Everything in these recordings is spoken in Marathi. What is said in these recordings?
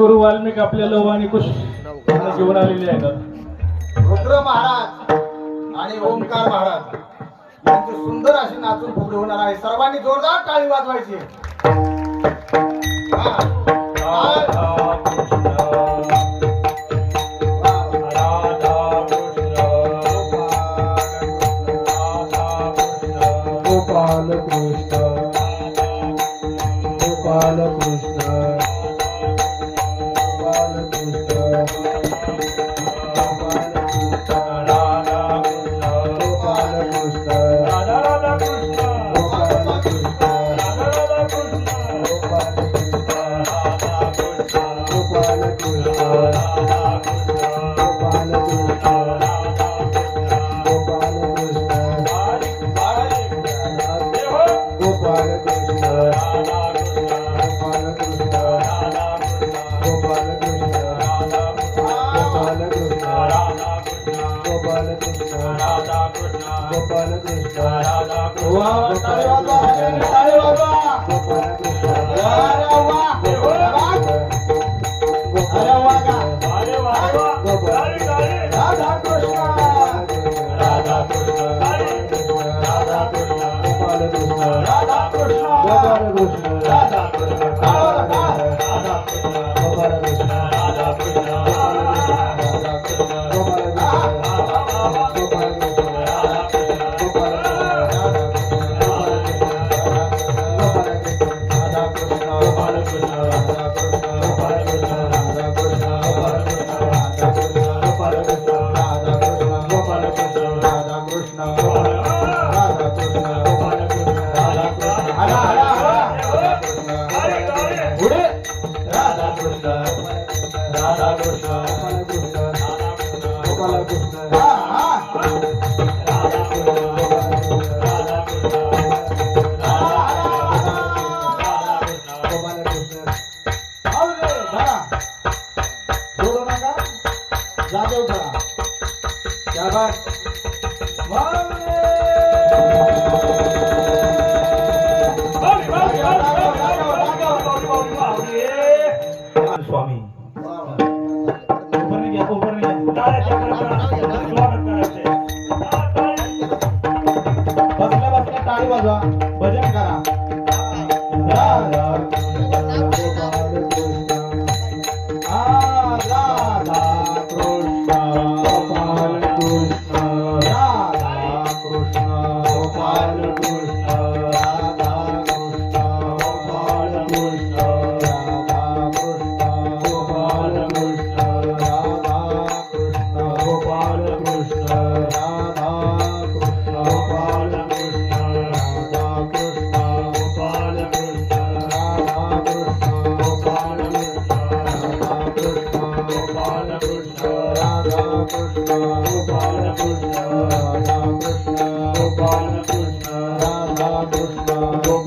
गुरु वाल्मिक आपल्या लोह आणि कुश घेऊन आलेले आहेत. रुद्र महाराज आणि ओंकार महाराज यांची सुंदर अशी नाचून फुगडी होणार आहे. सर्वांनी जोरदार टाळी वाजवायची Krishna.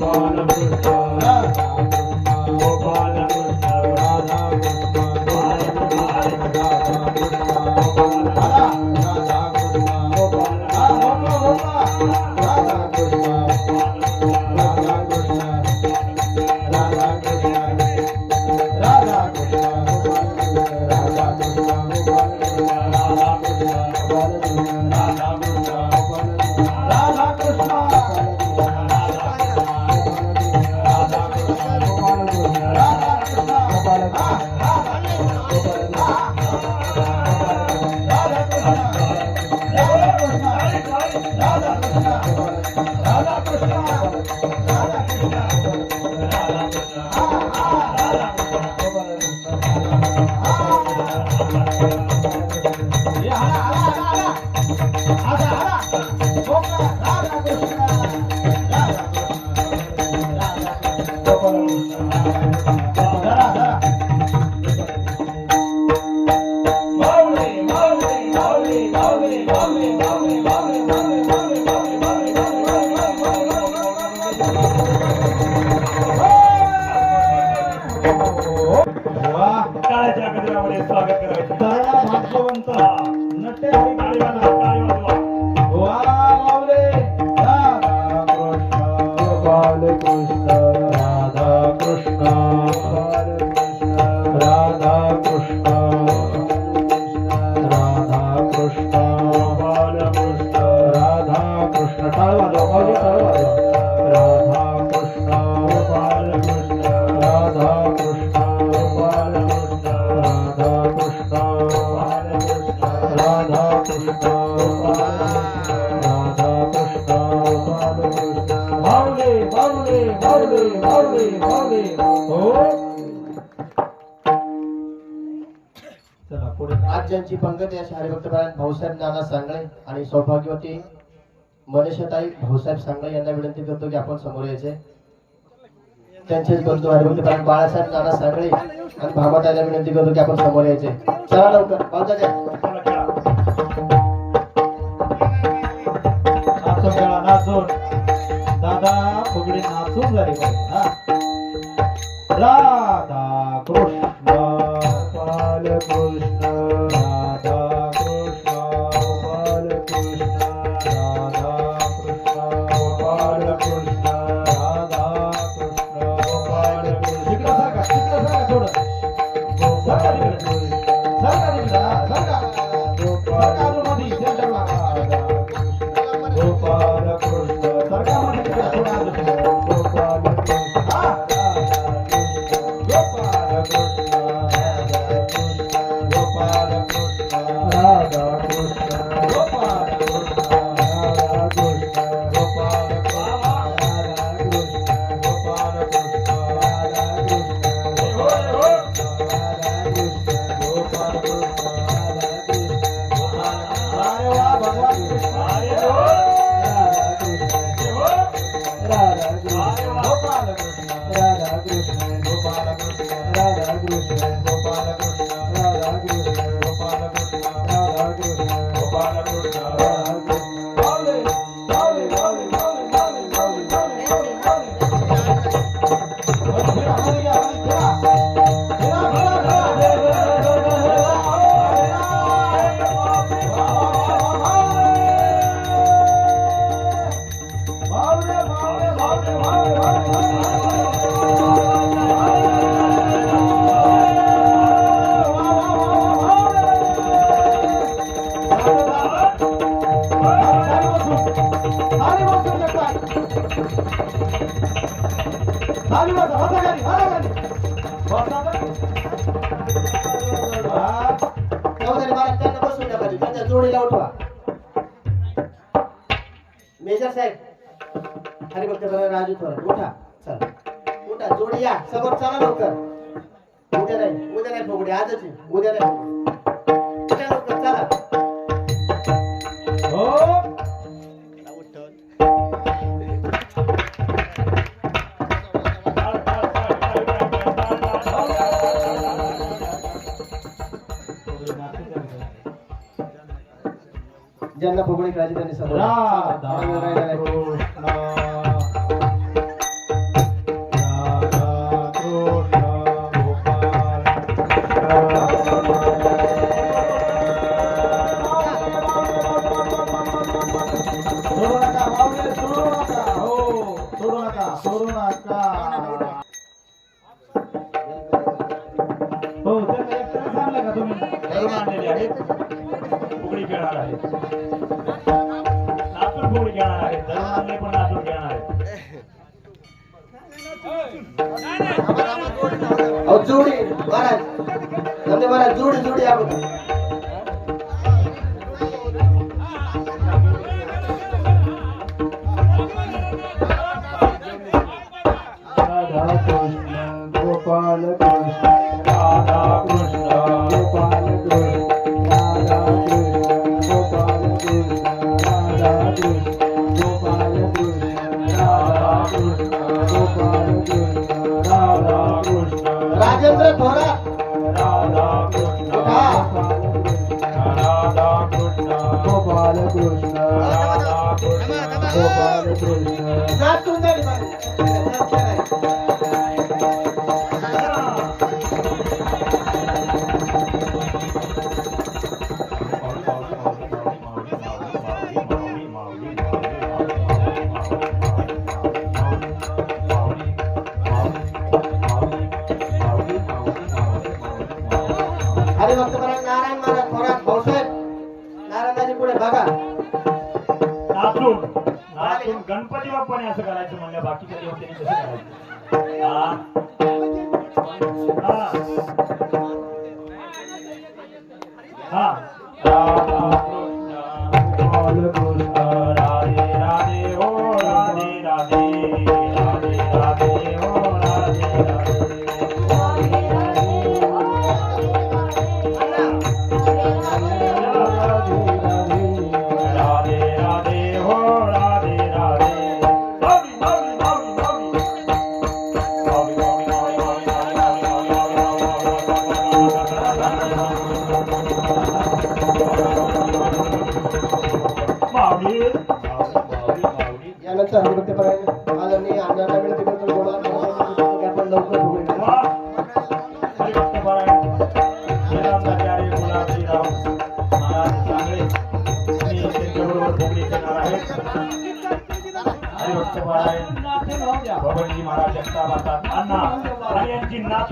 Bala पंकज पंगत यश हरिभक्तपरायण भाऊसाहेब नाना सांगळे आणि सौभाग्यवती मनेशताई भाऊसाहेब सांगळे यांना विनंती करतो की आपण समोर यायचे. त्यांचेच बंधू हरिभक्तपरायण बाळासाहेब नाना सांगळे आणि भामाताईला विनंती करतो की आपण समोर यायचे. चला लवकर पावसाच्या दादा फुगडी नाचून झाली हा. चला राजू थोरात उठा चला. उठा जोडी या. समोर चला लवकर. उद्या नाही उद्या नाही फुगडे आजच उद्या नाही हो. ज्यांना फुगडी करायची त्यांनी समोर. घेणार आहे. लातूर गोड घेणार आहे. तरुणांनी पण लातूर घेणार आहे. जोडी महाराज. धन्यवाद जोडी जोडी आपण. राजेंद्र थोड़ा गोपाल कृष्ण गोपाल कृष्ण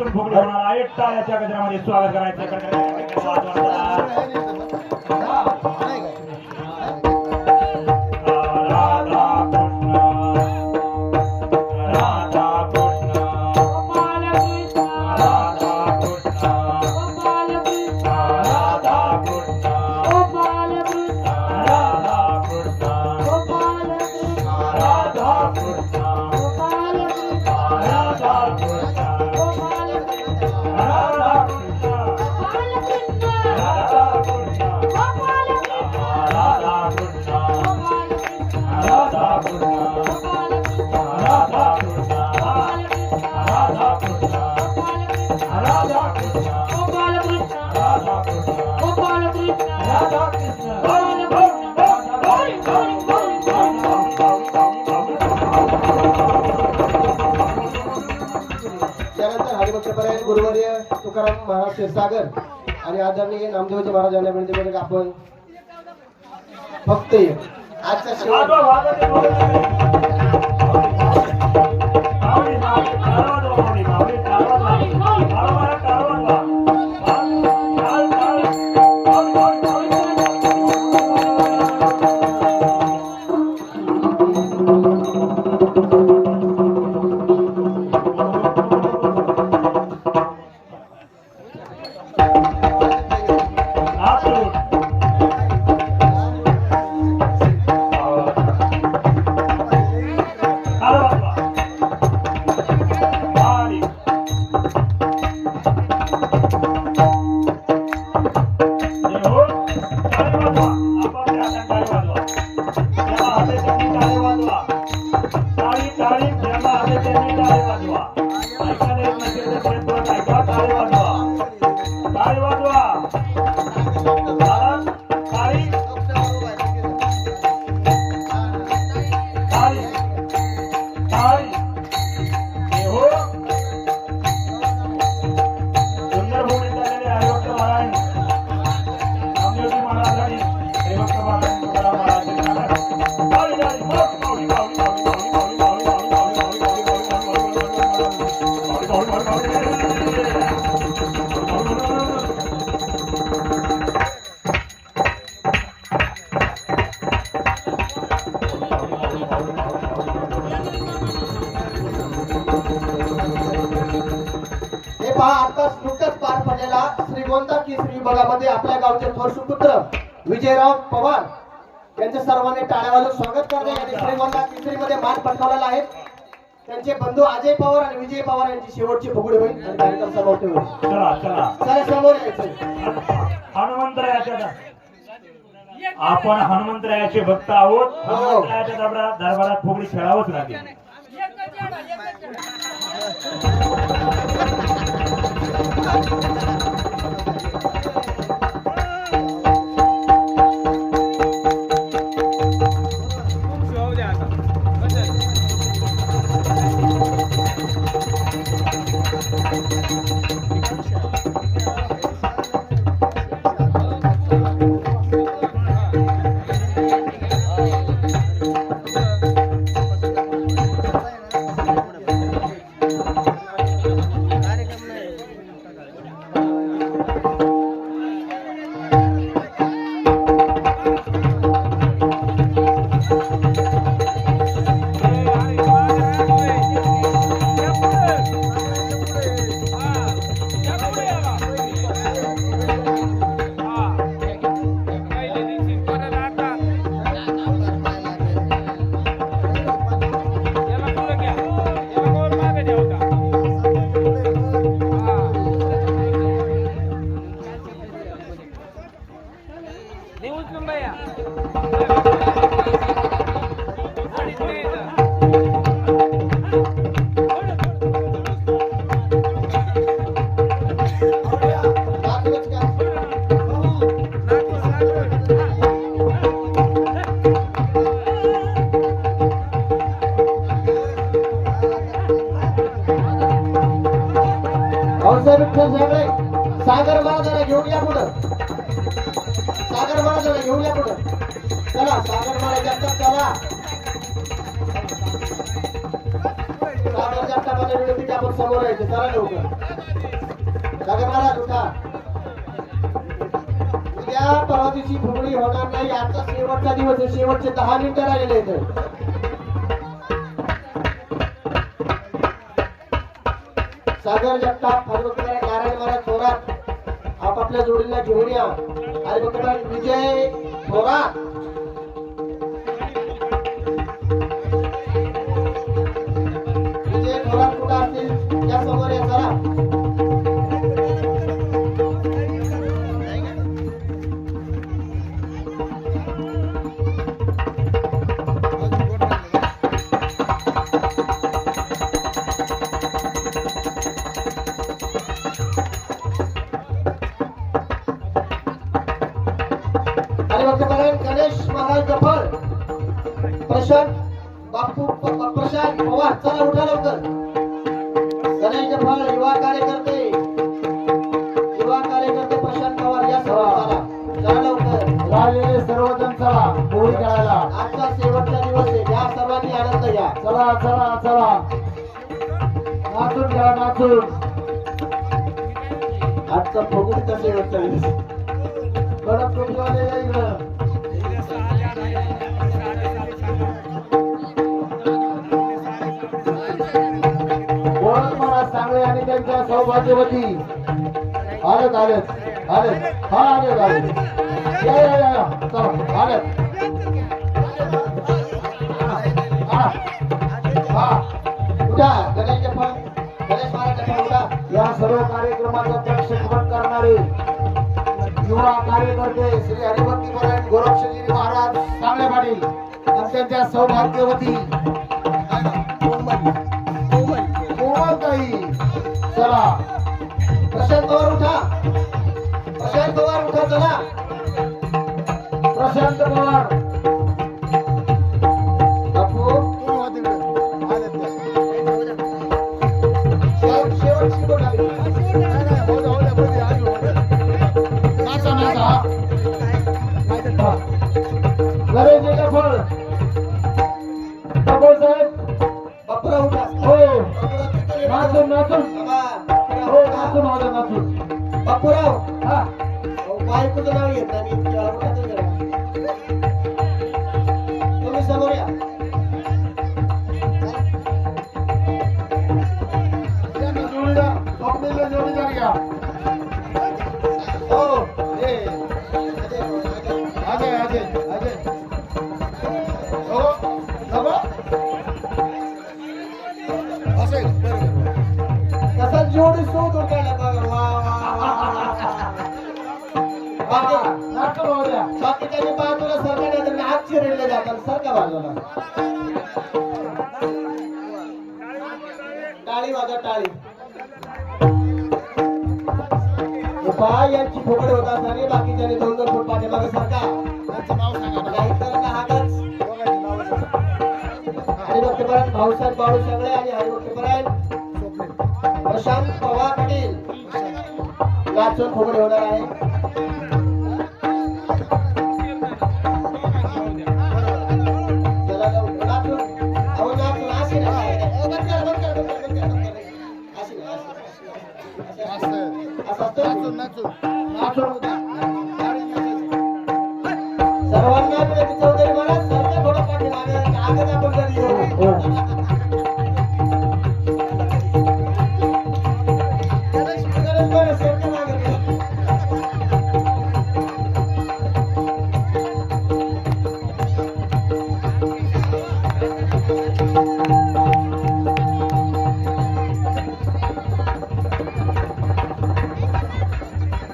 भोगले होणार आहे. एकटा याच्या गजरामध्ये स्वागत करायचं तुकाराम महाराज क्षीरसागर आणि आदरणीय नामदेवजी महाराज यांना विनंती आपण फक्त आजच्या शेवट. आणि विजय पवार यांची शेवटची फुगडी होईल आणि कार्यक्रम समाप्त चला समोर यायचं हनुमंतरायाच्या आपण हनुमंतरायाचे भक्त आहोत. हो. हनुमंतरायाच्या दरबारात दरबारात फुगडी खेळावंच लागेल. विठ्ठल झगडे सागर महाराजाला घेऊन या कुठं सागर महाराजाला घेऊन या कुठं चला सागर महाराजांचा चला. चला होणार नाही. शेवटचा दिवस आहे. शेवटचे दहा मिनिटं राहिलेले आहेत. सागर जगताप हरिभक्तराय थोरात आपापल्या जोडीला घेऊन या. हरिभक्तराय विजय थोरात. सौभाग्यवती आलेत आलेत आलेत. हा आलेत आलेत. या या या. या. चला आलेत. हा उठा गणेश गणेश महाराज उठा या सर्व कार्यक्रमाचं प्रक्षेपण करणारे युवा कार्यकर्ते श्री हरिभक्ती गोरक्षगिरी महाराज सांगळे पाटील आणि त्यांच्या सौभाग्यवती. चला. नाचून नाचून हो नाचून. माझं नाचून बापूराव. हा. बायकोचं नाव घेत नाही चिरले जातात सरका टाळी वाजा टाळी. पहा यांची फुगड होत असताना बाकीच्याने दोन दोन फुट पाठीमागे सरका. त्यांचं नाव सांगा नाहीतर ना हातच हरिभक्तपरायण भाऊसाहेब बाळू सगळे आणि हरिभक्तपरायण. प्रशांत पवार पाटील. लाचून फुगड होणार आहे. असं असतं? नाचून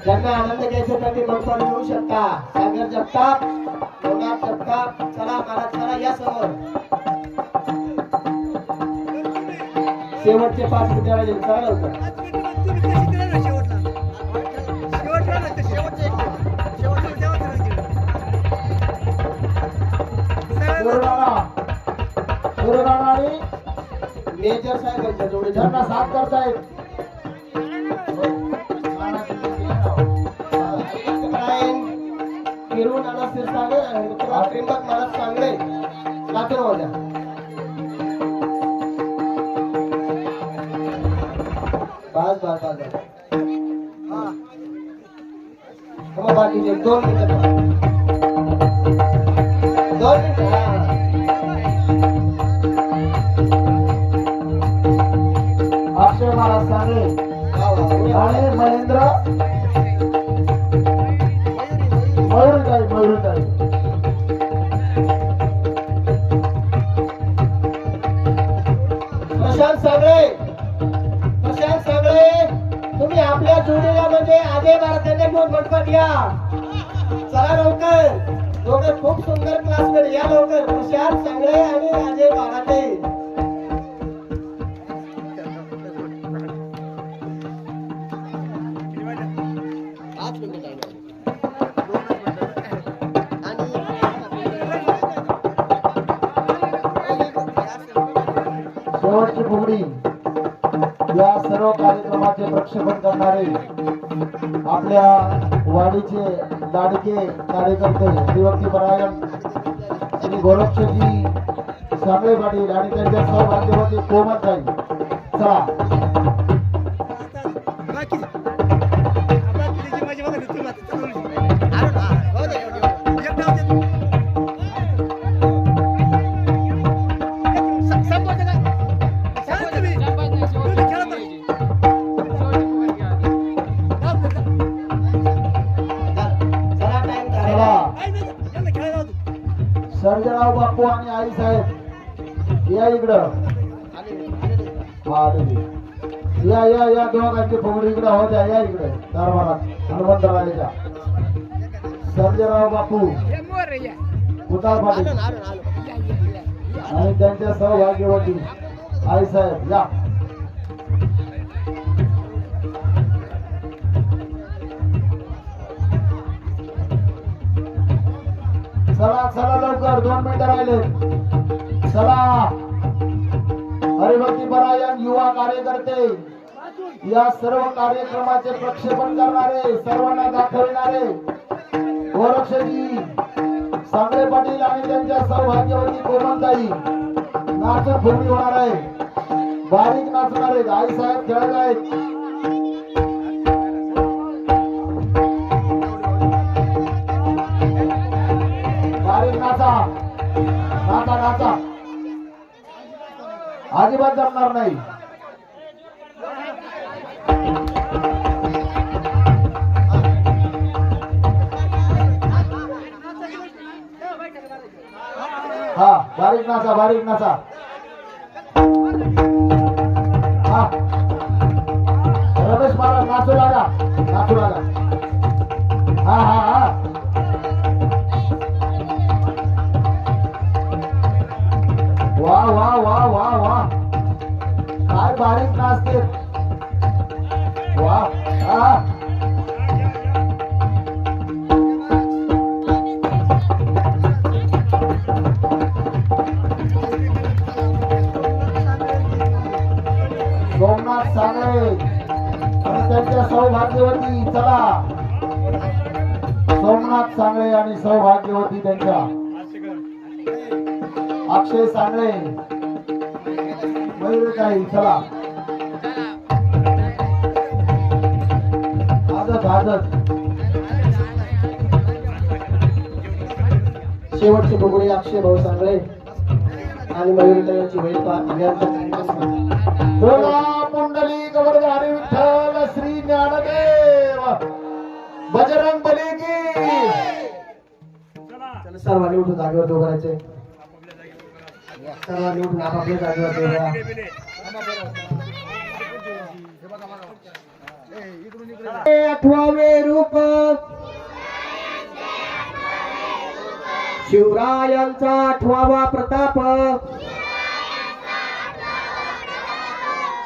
ज्यांना आनंद घ्यायचा त्यांनी मंडपात येऊ शकता. सागर जगताप लोणार जगताप चला महाराज चला या समोर. शेवटचे पाच मिनिटं राहिले गुरुदादा आणि मेजर साहेबांच्या जोडी ज्यांना साथ करतायत. किरून त्रिंबक महाराज सांगळे लातूर बस बस बस मग बाकीचे दोन मिनिटं या वाडीचे लाडके कार्यकर्ते हरिभक्ती परायण श्री गोरक्षजी साबळे पाटील आणि त्यांच्या सहभाग्यवती कोमत जाईल चला. या या या दोघांची फुगडी इकडं हो द्या या इकडे. दरबारात. हनुमंतरायाच्या सर्जराव बापू. कुतार पाटील आणि त्यांच्या सहभाग्यवती आई साहेब या. चला चला लवकर दोन मिनिटं राहिले. चला. हरिभक्ती परायण युवा कार्यकर्ते. या सर्व कार्यक्रमाचे प्रक्षेपण करणारे सर्वांना दाखविणारे गोरक्षजी सांगळे पाटील आणि त्यांच्या सौभाग्यवती कोमलताई नाच फुगडी होणार आहे. बारीक नाचणार आहेत आई साहेब खेळत आहेत. बारीक नाचा नाचा नाचा. अजिबात जमणार नाही. हा बारीक नाचा बारीक नाचा. हा. रमेश मला नाचू लागा नाचू लागा. हा हा हा. वा वा वा वा वा. काय बारीक नाचते वा हा. सौभाग्यवती चला. सोमनाथ सांगळे आणि सौभाग्यवती त्यांच्या. अक्षय सांगळे. काही चला. आजच आजच शेवटचे फुगडी अक्षय भाऊ सांगळे आणि मयूर यांची होईल पा- बोला! बजरंग बली की। चला. सर्वांनी उठून जागेवर उभं राहायचे. सर्वांनी उठून आपापल्या जागेवर उभं आठवावे रूप. शिवरायांचा आठवावा प्रताप.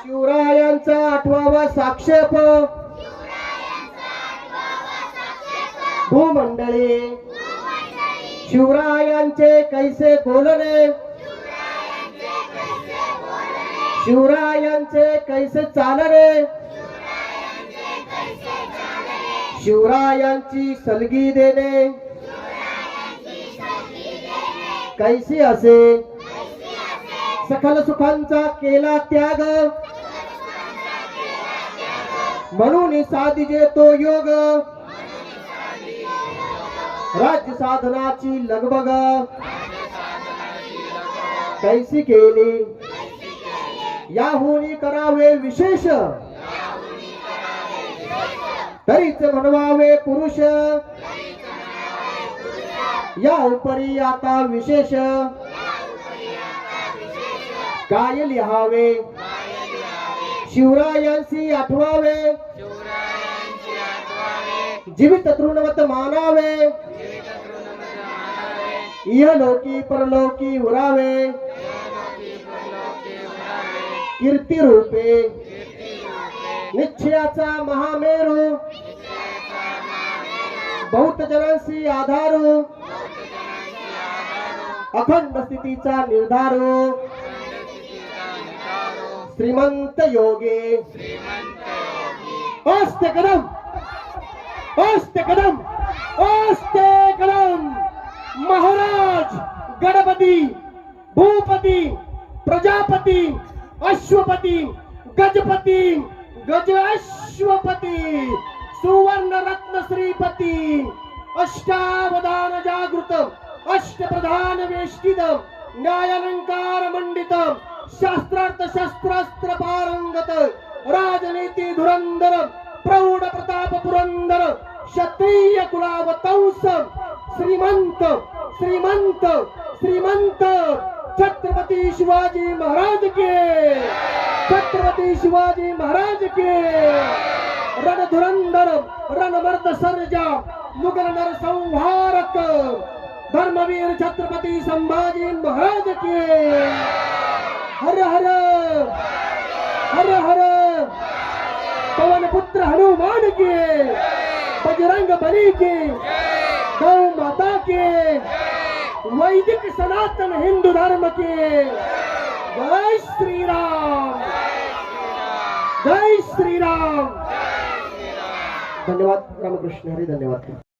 शिवरायांचा आठवावा साक्षेप. भूमंडळी. शिवरायांचे कैसे बोलणे? शिवरायांचे कैसे चालणे? शिवरायांची सलगी देणे. कैसी असे? सकल सुखांचा केला त्याग. म्हणून साधिजे तो योग. राज्य साधनाची लगबग. कैसी केली? याहुनी करावे विशेष. तरीच म्हणवावे पुरुष. या उपरी आता विशेष. काय लिहावे? शिवरायांशी आठवावे. जीवित तृणवत मानावे. इहलोकी परलोकी उरावे. कीर्ती रूपे. निश्चयाचा महामेरू. बहुत जनांशी आधारू. अखंड स्थितीचा निर्धारू. श्रीमंत योगे. अस्ते कदम. अस्ते कदम. अस्ते कदम. महाराज गणपती भूपती प्रजापती अश्वपती गजपती गज अश्वपती सुवर्ण रत्न श्रीपती अष्टावधान जागृत अष्टप्रधान वेष्टित न्यायालंकार मंडित शास्त्रार्थ शस्त्रास्त्र पारंगत राजनीती धुरंधर प्रौढ प्रताप पुरंदर क्षत्रिय कुलावतंस श्रीमंत श्रीमंत श्रीमंत छत्रपती शिवाजी महाराज के। छत्रपती शिवाजी महाराज के। रणधुरंधर रणमर्द सर्जा मुघल नर संहारक धर्मवीर छत्रपती संभाजी महाराज के। हर हर हर हर पवन पुत्र हनुमान के बजरंग बली के। गौ माता के। वैदिक सनातन हिंदू धर्म के। जय श्री राम जय श्री राम धन्यवाद रामकृष्ण हरी धन्यवाद।